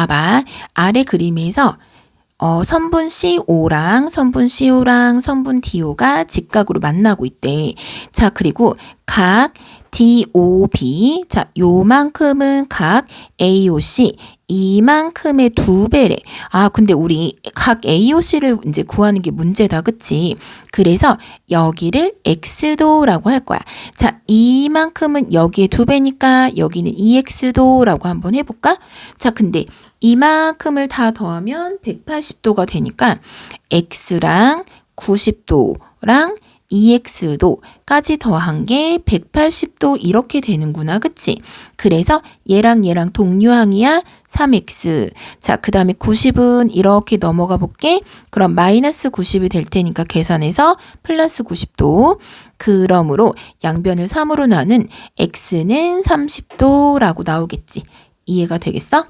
봐봐. 아래 그림에서 어, 선분 CO랑 선분 CO랑 선분 DO가 직각으로 만나고 있대. 자, 그리고 각 DOB. 자, 요만큼은 각 AOC. 이만큼의 두 배래. 아, 근데 우리 각 AOC를 이제 구하는 게 문제다. 그치? 그래서 여기를 X도라고 할 거야. 자, 이만큼은 여기에 두 배니까 여기는 EX도라고 한번 해볼까? 자, 근데 이만큼을 다 더하면 180도가 되니까 X랑 90도랑 EX도까지 더한 게 180도 이렇게 되는구나. 그치? 그래서 얘랑 얘랑 동류항이야. 3x. 자, 그 다음에 90은 이렇게 넘어가 볼게. 그럼 마이너스 90이 될 테니까 계산해서 플러스 90도. 그러므로 양변을 3으로 나눈 x는 30도라고 나오겠지. 이해가 되겠어?